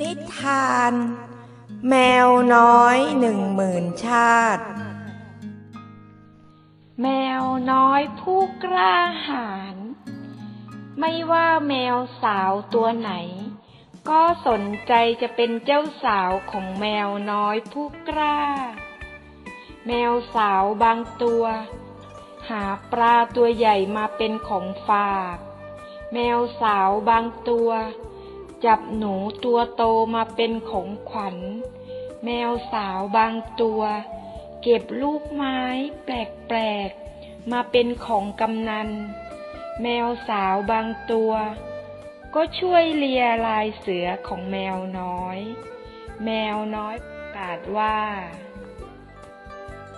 นิทาน แมวน้อยหนึ่งหมื่นชาติ แมวน้อยผู้กล้าหาญไม่ว่าแมวสาวตัวไหน ก็สนใจจะเป็นเจ้าสาวของแมวน้อยผู้กล้า แมวสาวบางตัว หาปลาตัวใหญ่มาเป็นของฝาก แมวสาวบางตัว จับหนูตัวโตมาเป็นของขวัญ แมวสาวบางตัว เก็บลูกไม้แปลกๆ มาเป็นของกำนัน แมวสาวบางตัว ก็ช่วยเลียลายเสือของแมวน้อย แมวน้อยประกาศว่า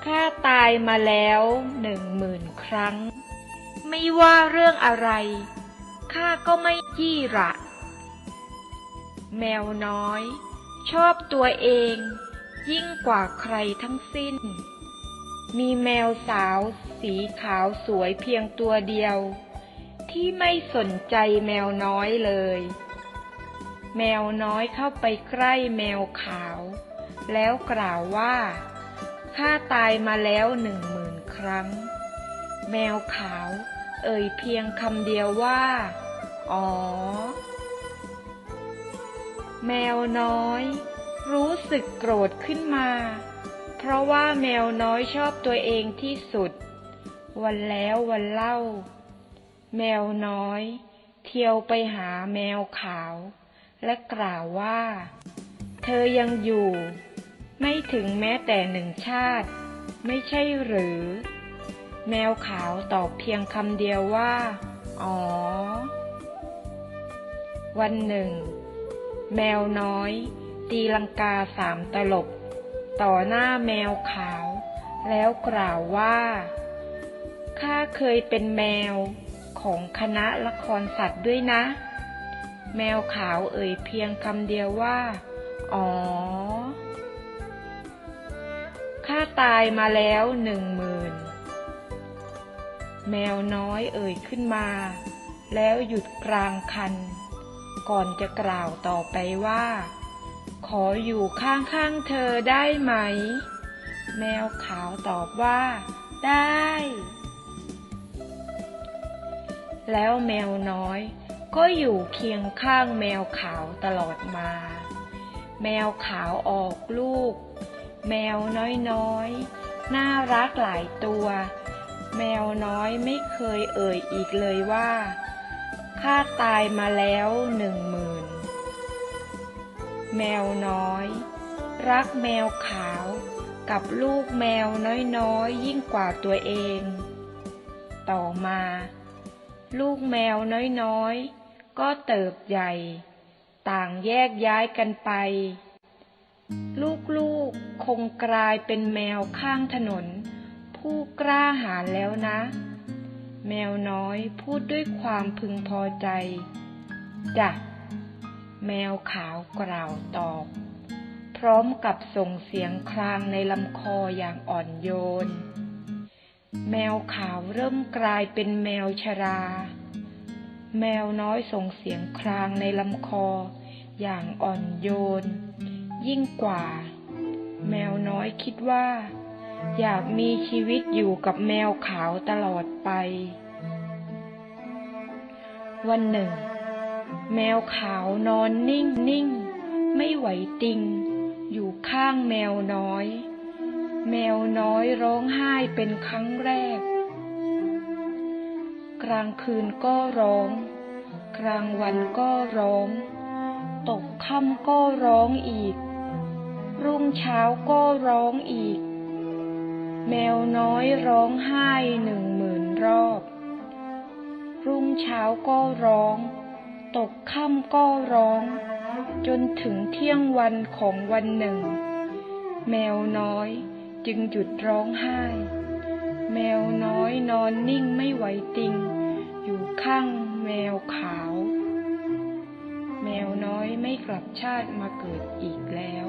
ข้าตายมาแล้วหนึ่งหมื่นครั้ง ไม่ว่าเรื่องอะไรข้าก็ไม่ยี่ระ แมวน้อย ชอบตัวเอง ยิ่งกว่าใครทั้งสิ้น มีแมวสาว สีขาวสวยเพียงตัวเดียว ที่ไม่สนใจแมวน้อยเลย แมวน้อยเข้าไปใกล้แมวขาว แล้วกล่าวว่าข้าตายมาแล้วหนึ่งหมื่นครั้ง แมวขาว เอ่ยเพียงคำเดียวว่า อ๋อ แมวน้อย รู้สึกโกรธขึ้นมา เพราะว่าแมวน้อยชอบตัวเองที่สุด วันแล้ววันเล่า แมวน้อย เที่ยวไปหาแมวขาว และกล่าวว่า เธอยังอยู่ ไม่ถึงแม้แต่หนึ่งชาติ ไม่ใช่หรือ แมวขาวตอบเพียงคำเดียวว่า อ๋อ วันหนึ่ง แมวน้อย ตีลังกาสามตลบ ต่อหน้าแมวขาว แล้วกล่าวว่าข้าเคยเป็นแมวของคณะละครสัตว์ด้วยนะ แมวขาวเอ่ยเพียงคำเดียวว่า อ๋อข้าตายมาแล้วหนึ่งหมื่นแมวน้อยเอ่ยขึ้นมา แล้วหยุดกลางคัน ก่อนจะกล่าวต่อไปว่า ขออยู่ข้างๆเธอได้ไหม แมวขาวตอบว่า ได้ แล้วแมวน้อยก็อยู่เคียงข้างแมวขาวตลอดมา แมวขาวออกลูก แมวน้อยๆ น่ารักหลายตัว แมวน้อยไม่เคยเอ่ยอีกเลยว่า ข้าตายมาแล้วหนึ่งหมื่นแมวน้อย รักแมวขาวกับลูกแมวน้อยๆ ยิ่งกว่าตัวเอง ต่อมา ลูกแมวน้อยๆ ก็เติบใหญ่ ต่างแยกย้ายกันไป ลูกๆคงกลายเป็นแมวข้างถนน ผู้กล้าหาญแล้วนะ แมวน้อยพูดด้วยความพึงพอใจ จ้ะ แมวขาวกล่าวตอบ พร้อมกับส่งเสียงครางในลำคออย่างอ่อนโยน แมวขาวเริ่มกลายเป็นแมวชรา แมวน้อยส่งเสียงครางในลำคออย่างอ่อนโยน ยิ่งกว่า แมวน้อยคิดว่า อยากมีชีวิตอยู่กับแมวขาวตลอดไป วันหนึ่ง แมวขาวนอนนิ่งนิ่ง ไม่ไหวติง อยู่ข้างแมวน้อย แมวน้อยร้องไห้เป็นครั้งแรก กลางคืนก็ร้อง กลางวันก็ร้อง ตกค่ำก็ร้องอีก รุ่งเช้าก็ร้องอีก แมวน้อยร้องไห้หนึ่งหมื่นรอบ รุ่งเช้าก็ร้อง ตกค่ำก็ร้อง จนถึงเที่ยงวันของวันหนึ่ง แมวน้อยจึงหยุดร้องไห้ แมวน้อยนอนนิ่งไม่ไหวติง อยู่ข้างแมวขาว แมวน้อยไม่กลับชาติมาเกิดอีกแล้ว